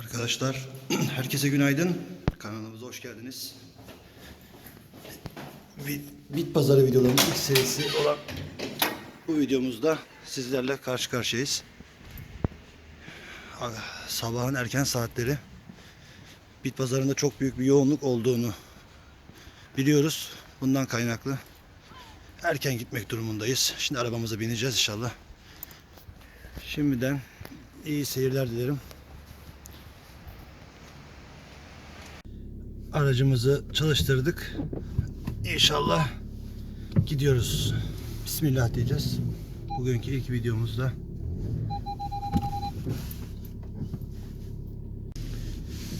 Arkadaşlar herkese günaydın. Kanalımıza hoş geldiniz. Bit, Pazarı videolarının ilk serisi olan bu videomuzda sizlerle karşı karşıyayız. Ah, Sabahın erken saatleri Bit Pazarı'nda çok büyük bir yoğunluk olduğunu biliyoruz. Bundan kaynaklı erken gitmek durumundayız. Şimdi arabamıza bineceğiz inşallah. Şimdiden iyi seyirler dilerim. Aracımızı çalıştırdık. İnşallah gidiyoruz. Bismillah diyeceğiz. Bugünkü ilk videomuzda.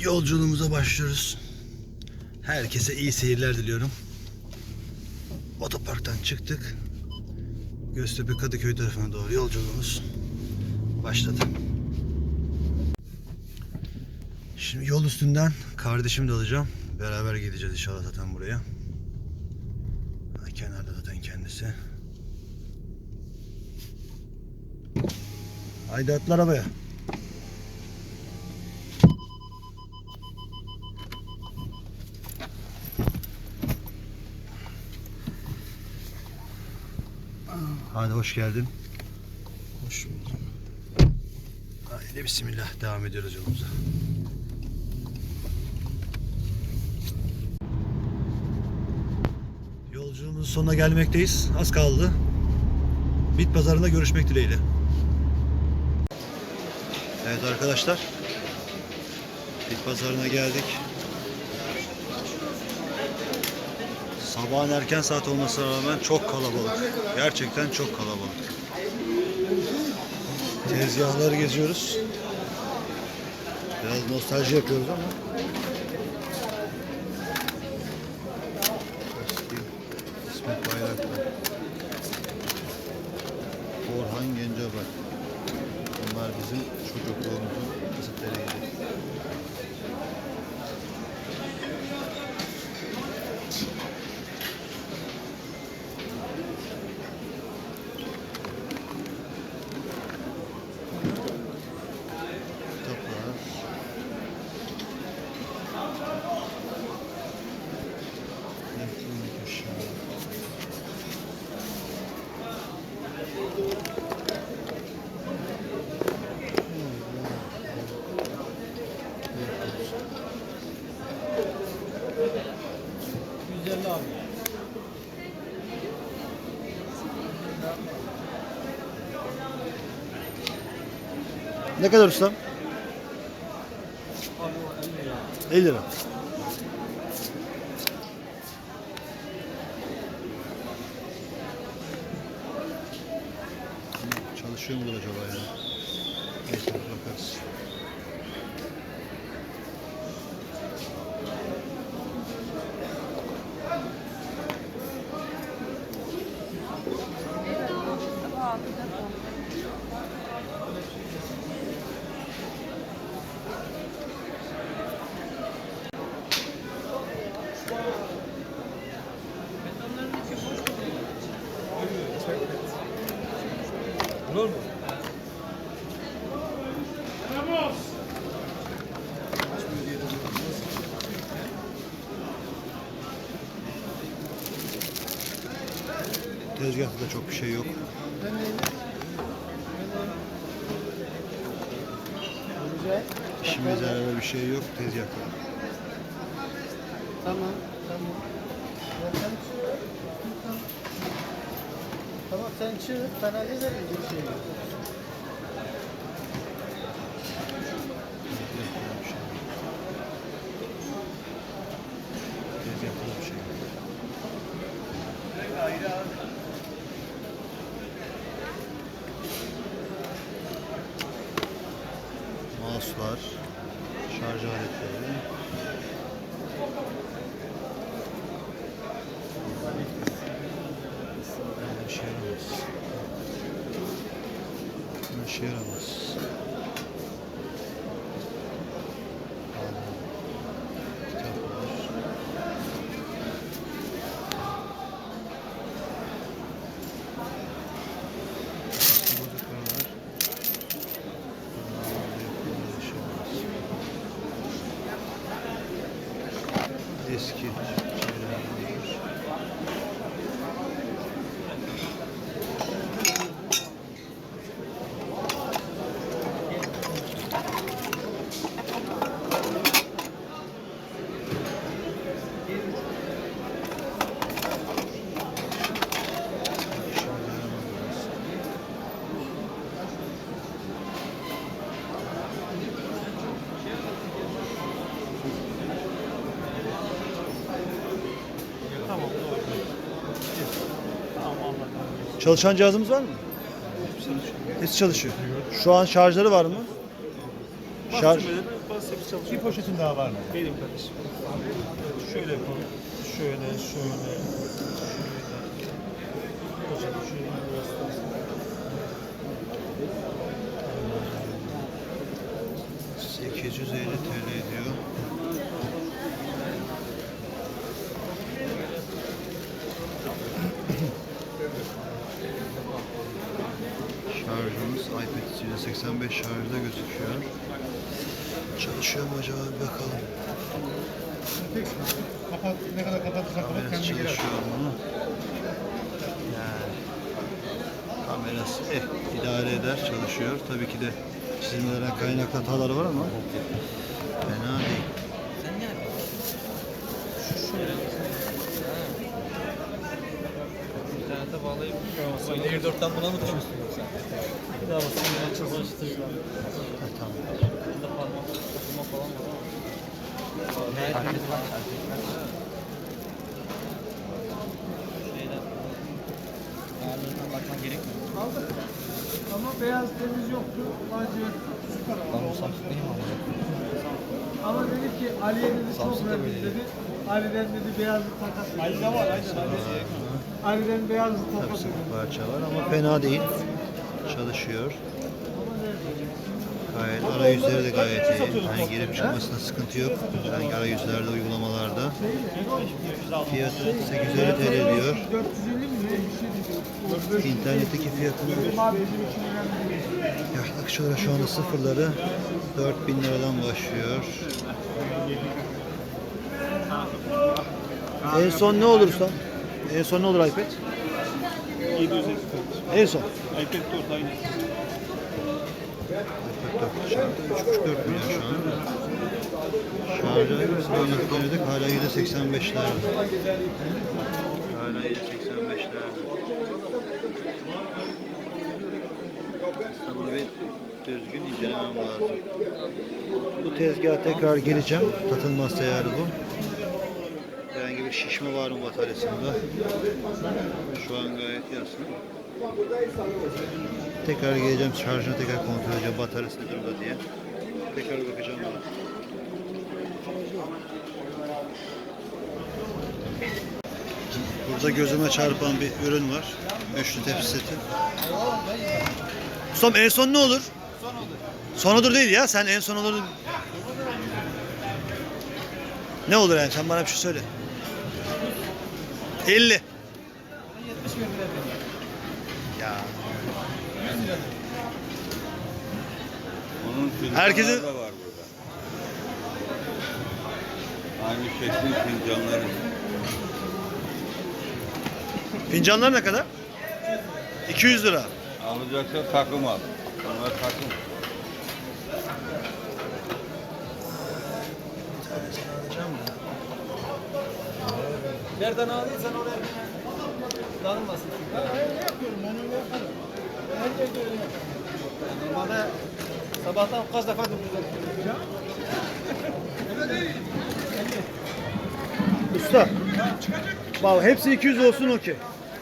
Yolculuğumuza başlıyoruz. Herkese iyi seyirler diliyorum. Otoparktan çıktık. Göztepe Kadıköy tarafına doğru yolculuğumuz başladı. Şimdi yol üstünden kardeşimi de alacağım. Beraber gideceğiz inşallah zaten buraya. Ha, Kenarda zaten kendisi. Haydi atla arabaya. Hadi hoş geldin. Hoş bulduk. Haydi bismillah devam ediyoruz yolumuza. Yolculuğumuzun sonuna gelmekteyiz. Az kaldı. Bit pazarında görüşmek dileğiyle. Evet arkadaşlar. Bit pazarına geldik. Sabahın erken saat olmasına rağmen çok kalabalık. Gerçekten çok kalabalık. Tezgahları geziyoruz. Biraz nostalji yapıyoruz ama. Ne kadar ustam? Abi o 50 lira. 50 lira. Çalışıyor mudur acaba ya? Neyse bakarız. Tezgahta da çok bir şey yok. İşimize yarar bir şey yok tezgahta. Tamam, tamam. Tamam. Sen çık. Ben hallederim bir şey. yok. Tezgahta da bir şey yok. Mouse'lar, şarj aletleri. Yani bir şey yaramaz. Bir şey yaramaz. Aldım. Kitaplar. Bozuklar var. Bunlar da yapılmış, yaşamaz. eski şeyler var. Tamam. doğru. Tamam anladım. Çalışan cihazımız var mı? Hepsi çalışıyor. Şu an şarjları var mı? Şarj. Bir poşetin daha var mı? Benim kardeşim. Şöyle yapalım. Şöyle, şöyle. Şöyle. Şöyle daha. 850 TL ediyor. 85 şarjda gözüküyor. Çalışıyor mu acaba bir bakalım. Kapat, ne kadar kapatırsan kapat Kamerası kendi girer. çalışıyor mu? Yani kamerası eh idare eder çalışıyor. Tabii ki de çizimlerden kaynaklı hatalar var ama fena değil. Bağlayıp Böyle Air4'ten buna mı düşüyorsun yoksa? Bir daha basın, bir daha çalıştır. Ha, tamam. Bunda parmak okuma falan var ama. Ne erkekler. Şeyden. Ayarlarından bakman gerekmiyor. Aldık. Ama beyaz temiz yoktu. Lacivert süper oldu. Samsung'dayım ama. Ama dedi ki Ali'ye dedi çok böyle. dedi. Ali'den dedi beyazlık takas. Ali'de var aynen Ali. Ali'den beyazlık Tabii parça var ama fena değil. Çalışıyor. Gayet arayüzleri de gayet iyi. Yani girip çıkmasında sıkıntı yok. Yani arayüzlerde, uygulamalarda. Fiyatı 850 TL diyor. 450 mi ne bir dedi. İnternetteki fiyatını yaklaşık olarak şu anda sıfırları 4000 liradan başlıyor. En son ne olur usta? En son ne olur iPad? 780. En son. iPad 4 aynı. iPad 4 şarjda 3.5-4 milyon şu anda. Şarjı örnek denedik hala %85'lerde. Hala %85'lerde. Aslında bunu bir düzgün incelemem lazım. Bu tezgaha tekrar geleceğim. Tatılmazsa eğer bu. Şişme var mı bataryasında? Şu an gayet yansın. Tekrar geleceğim şarjını tekrar kontrol edeceğim bataryası ne durumda diye. Tekrar bakacağım ona. Burada gözüme çarpan bir ürün var. Üçlü tepsi seti. Ustam en son ne olur? Son olur. Son olur değil ya. Sen en son olur. Ne olur yani? Sen bana bir şey söyle. 50. Ya. Onun Herkesin- da var burada. Aynı şeklin fincanları. Fincanlar ne kadar? 200 lira. Alacaksa takım al. Bunlar takım. Nereden aldıysan oraya dağılmasın. Normalde sabahtan kaç defa durdurdum. Usta. Bak hepsi 200 olsun okey.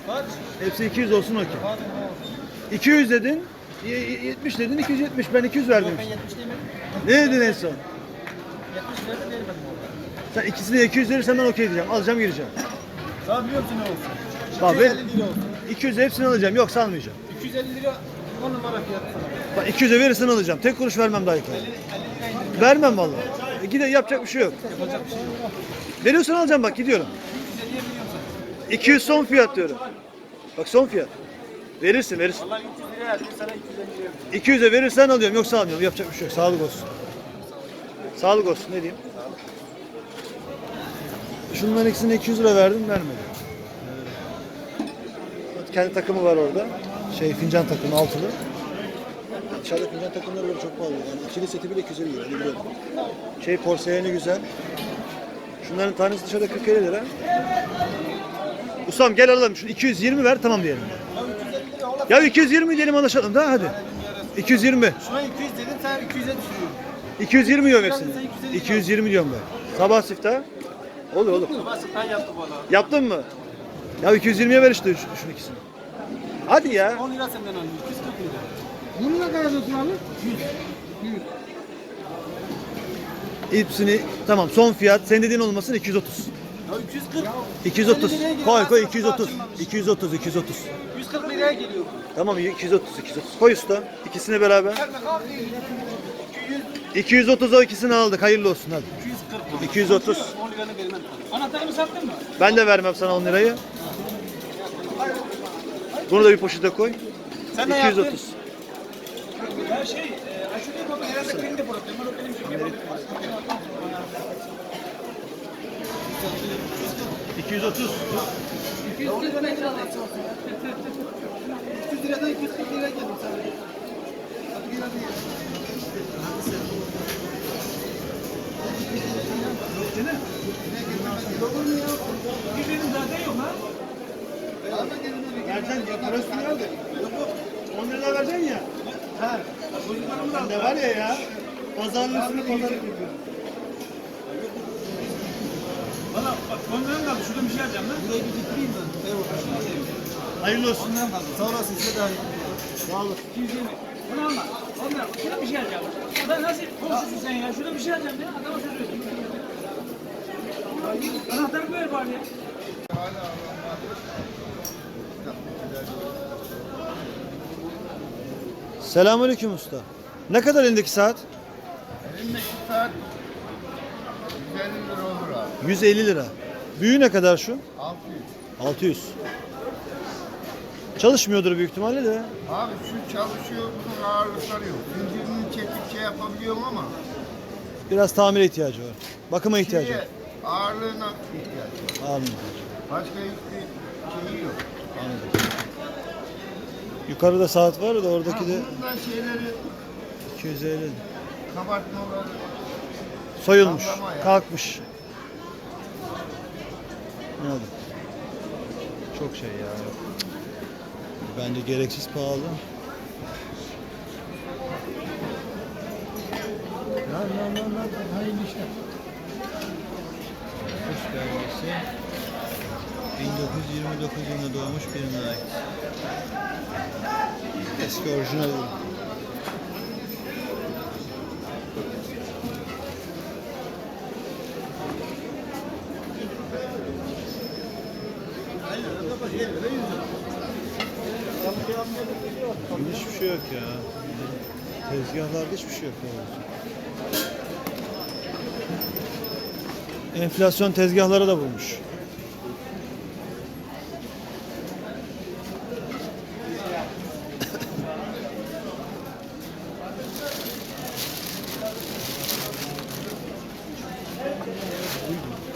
Kaç? Hepsi 200 olsun okey. Hadi ne olsun. 200 dedin. y- y- 70 dedin 270 ben 200 verdim. Ben 70 değil mi? Ne dedin en son? 70 verdim vermedim. Sen ikisine 200 verirsen ben okey diyeceğim. Alacağım gireceğim. Daha biliyor musun ne olsun? Bak ben 250 lira olsun. 200 hepsini alacağım. Yok salmayacağım. 250 lira 10 numara fiyat sana. Bak 200'e verirsen alacağım. Tek kuruş vermem daha yukarı. Vermem vallahi. E, gide yapacak bir şey yok. Yapacak bir şey yok. Veriyorsan alacağım bak gidiyorum. 250'ye veriyorum sana. 200 son fiyat diyorum. Bak son fiyat. Verirsin verirsin. Vallahi 300 liraya verdim sana 250 liraya veriyorum. 200'e verirsen alıyorum yoksa almıyorum. Yapacak bir şey yok. Sağlık olsun. Sağlık olsun ne diyeyim? Şunların ikisine 200 lira verdim vermedi. Ee, Kendi takımı var orada. Şey fincan takımı altılı. Dışarıda fincan takımları böyle çok pahalı. Yani ikili seti bile 250 lira. Biliyorum. Şey porsiyeni güzel. Şunların tanesi dışarıda 40 lira. Ustam gel alalım. Şu 220 ver tamam diyelim. Ya 220 diyelim anlaşalım da hadi. 220. Şuna 200 dedim sen 200'e düşürüyorsun. 220 diyorum hepsini. Sen 250 220 diyorum ben. Sabah siftah. Olur olur. Basit ben yaptım bana. Yaptın mı? Ya 220'ye ver işte şu, şunu ikisini. Hadi ya. 10 lira senden alayım. 240 lira. Bunu ne kadar yazıyorsun abi? 100. 100. Hepsini tamam son fiyat senin dediğin olmasın 230. Ya 240. 230. 50 liraya geliyor. Koy koy Aslında 230. açılmamış. 230 230. 140 liraya geliyor. Tamam 230 230. Koy usta. İkisini beraber. Sen de kalk değil. 200. 230 o ikisini aldık. Hayırlı olsun hadi. 240. 230. 10 liranı vermem. Anahtarımı sattın mı? Ben de vermem sana 10 lirayı. Bunu da bir poşete koy. Sen ne yaptın? 230. Ya şey, e, Aşure Baba herhalde kendi problemi. O benim şey yapamıyorum. 230. 200 lira kadar? 200 liradan 240 liraya geldim sana. Hadi gel hadi gel. Vereceksin ya parası nerede? Yok yok. 10 lira vereceksin ya. Ha. Sen de var ya ya. Pazarın üstüne pazarlık yapıyor. Bana bak ondan kaldı. Şurada bir şey alacağım lan. Burayı bir bitireyim ben. Hayırlı olsun. Ondan kaldı. Sağ olasın size daha iyi. Sağ olun. 220. Bunu alma. Ondan şurada bir şey alacağım. Ben nasıl konuşuyorsun sen ya? Şurada bir şey alacağım ya. Adama. Anahtarı ver bari ya. Selamünaleyküm usta. Ne kadar elindeki saat? Elimdeki saat 150 lira olur abi. 150 lira. Büyüğü ne kadar şu? 600. 600. Çalışmıyordur büyük ihtimalle de. Abi şu çalışıyor, bunun ağırlıkları yok. Zincirini çekip şey yapabiliyorum ama Biraz tamire ihtiyacı var. Bakıma ihtiyacı var. Ağırlığına ihtiyaç var. Anladım. Başka hiçbir şeyi yok. Anladım. Yukarıda saat var da oradaki de bunun da şeyleri 250. kabartmaları Soyulmuş. Sallama ya. Kalkmış. Ne oldu? Çok şey ya. Bence gereksiz pahalı. Lan lan lan lan. Hayırlı işler. Kuş belgesi. 1929 yılında doğmuş birine ait. Eski orijinal. Hiçbir şey yok ya. Tezgahlarda hiçbir şey yok. doğrusu. Enflasyon tezgahları da bulmuş.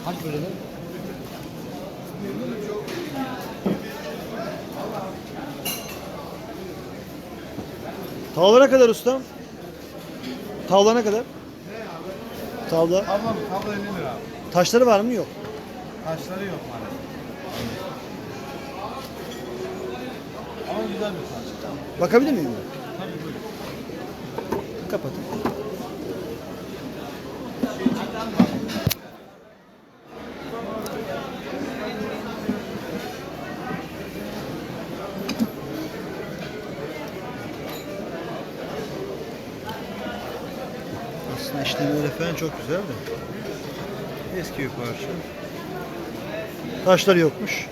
Kaç böyle? Tavla ne kadar ustam? Tavla ne kadar? Tavla. Tamam, kablo 50 lira abi. Taşları var mı? Yok. Taşları yok maalesef. Ama güzel bir taş. Bakabilir miyim? Tabii buyurun. Kapatın. Aslında işlemeleri falan çok güzel de. Eski bir parça. Taşları yokmuş.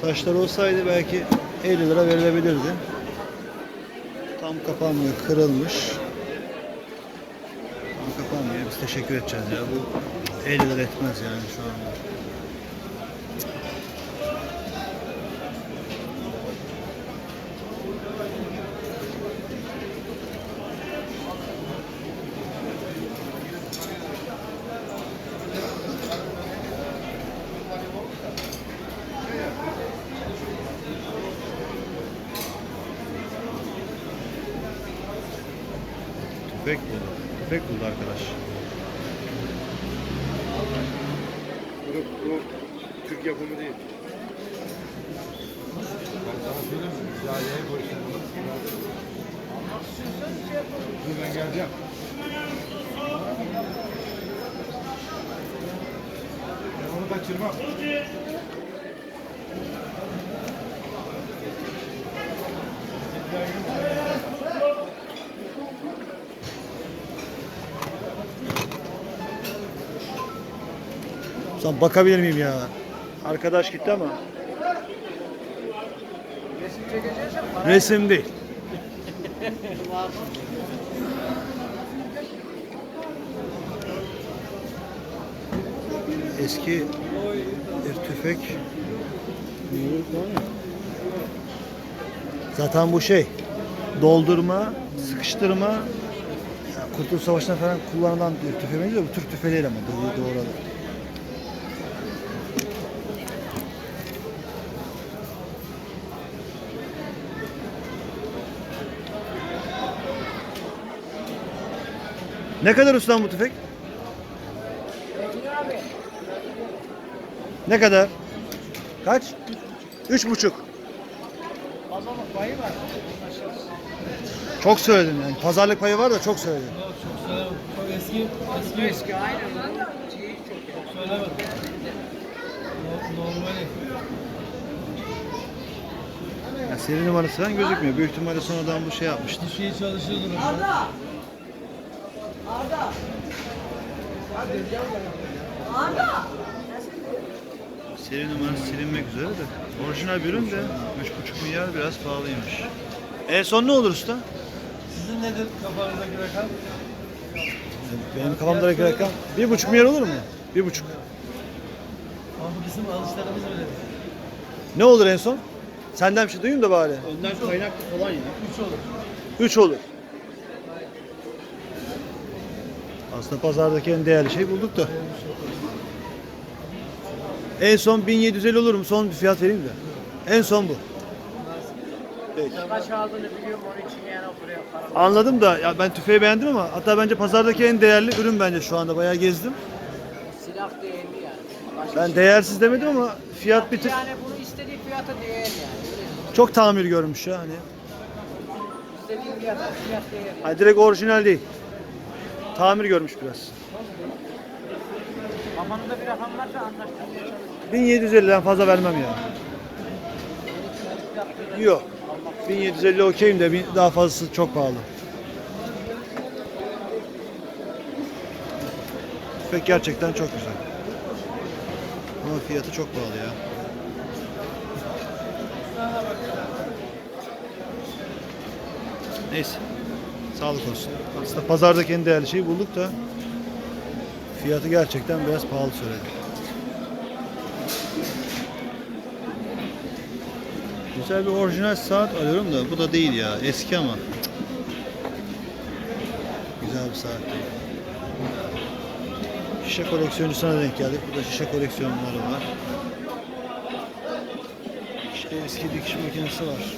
Taşlar olsaydı belki 50 lira verilebilirdi. Tam kapanmıyor, kırılmış. Tam kapanmıyor. Biz teşekkür edeceğiz ya. Bu 50 lira etmez yani şu anda. tüfek buldu. Tüfek buldu arkadaş. Bu, bu Türk yapımı değil. Dur ben geleceğim. Ben onu kaçırmam. Sen bakabilir miyim ya? Arkadaş gitti ama. Resim değil. Eski bir tüfek. Zaten bu şey doldurma, sıkıştırma Kurtuluş Savaşı'nda falan kullanılan bir tüfeğe benziyor. Bu Türk tüfeği değil ama doğru, doğru. Ne kadar ustam bu tüfek? Ne kadar? Kaç? Üç buçuk. pazarlık payı var. Çok söyledin yani. Pazarlık payı var da çok söyledin. Çok eski, eski Eski aynen. Çok söylemedim. No- Normali. Ya seri numarası falan gözükmüyor. Büyük ihtimalle sonradan bu şey yapmıştır. Bir şey çalışıyordur. Seri numarası silinmek üzere de. Orijinal bir ürün de 3,5 milyar biraz pahalıymış. En son ne olur usta? Sizin nedir kafanızdaki rakam? Benim kafamdaki rakam 1,5 milyar olur mu? 1,5. Ama bu bizim alışlarımız öyle. Ne olur en son? Senden bir şey duyayım da bari. Önden kaynaklı falan ya. 3 olur. 3 olur. Aslında pazardaki en değerli şey bulduk da. En son 1750 olur mu? Son bir fiyat vereyim de. En son bu. Peki. Kaç aldığını biliyorum onun için yani buraya para. Anladım da ya ben tüfeği beğendim ama hatta bence pazardaki en değerli ürün bence şu anda bayağı gezdim. Silah değerli yani. Başka Ben şey- değersiz demedim ama fiyat bir tık Yani bunu istediği fiyata değer yani. Çok tamir görmüş ya hani. İstediği fiyata fiyat değer yani. hani direkt orijinal değil. Tamir görmüş biraz. Kafanızda bir rakam varsa çalışın. 1750'den fazla vermem ya. Yok. 1750 okeyim de bir- daha fazlası çok pahalı. Tüfek gerçekten çok güzel. Ama fiyatı çok pahalı ya. Neyse. Sağlık olsun. Aslında pazardaki en değerli şeyi bulduk da fiyatı gerçekten biraz pahalı söyledi. Güzel bir orijinal saat alıyorum da bu da değil ya. Eski ama. Güzel bir saat değil. Şişe koleksiyoncusuna denk geldik. Burada şişe koleksiyonları var. İşte eski dikiş makinesi var.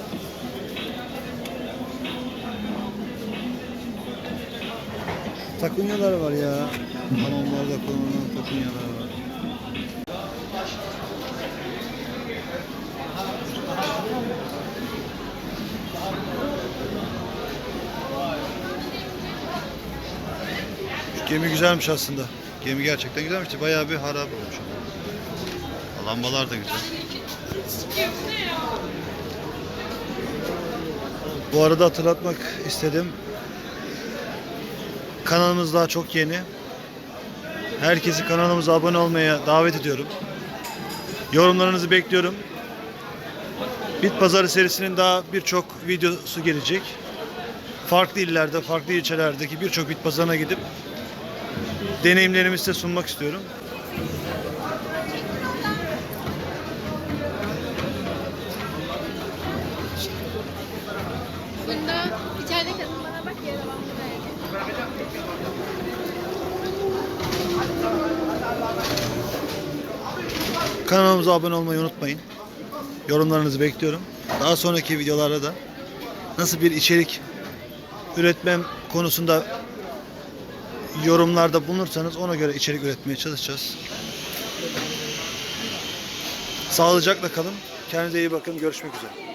Takunyalar var ya. Hamamlarda kullanılan takunyalar var. Gemi güzelmiş aslında. Gemi gerçekten güzelmiş. Bayağı bir harap olmuş. Lambalar da güzel. Bu arada hatırlatmak istedim. Kanalımız daha çok yeni. Herkesi kanalımıza abone olmaya davet ediyorum. Yorumlarınızı bekliyorum. Bit Pazarı serisinin daha birçok videosu gelecek. Farklı illerde, farklı ilçelerdeki birçok bit pazarına gidip deneyimlerimi size sunmak istiyorum. Bunda içeride kadın bana bak ben buradayım. Kanalımıza abone olmayı unutmayın. Yorumlarınızı bekliyorum. Daha sonraki videolarda da nasıl bir içerik üretmem konusunda yorumlarda bulunursanız ona göre içerik üretmeye çalışacağız. Sağlıcakla kalın. Kendinize iyi bakın. Görüşmek üzere.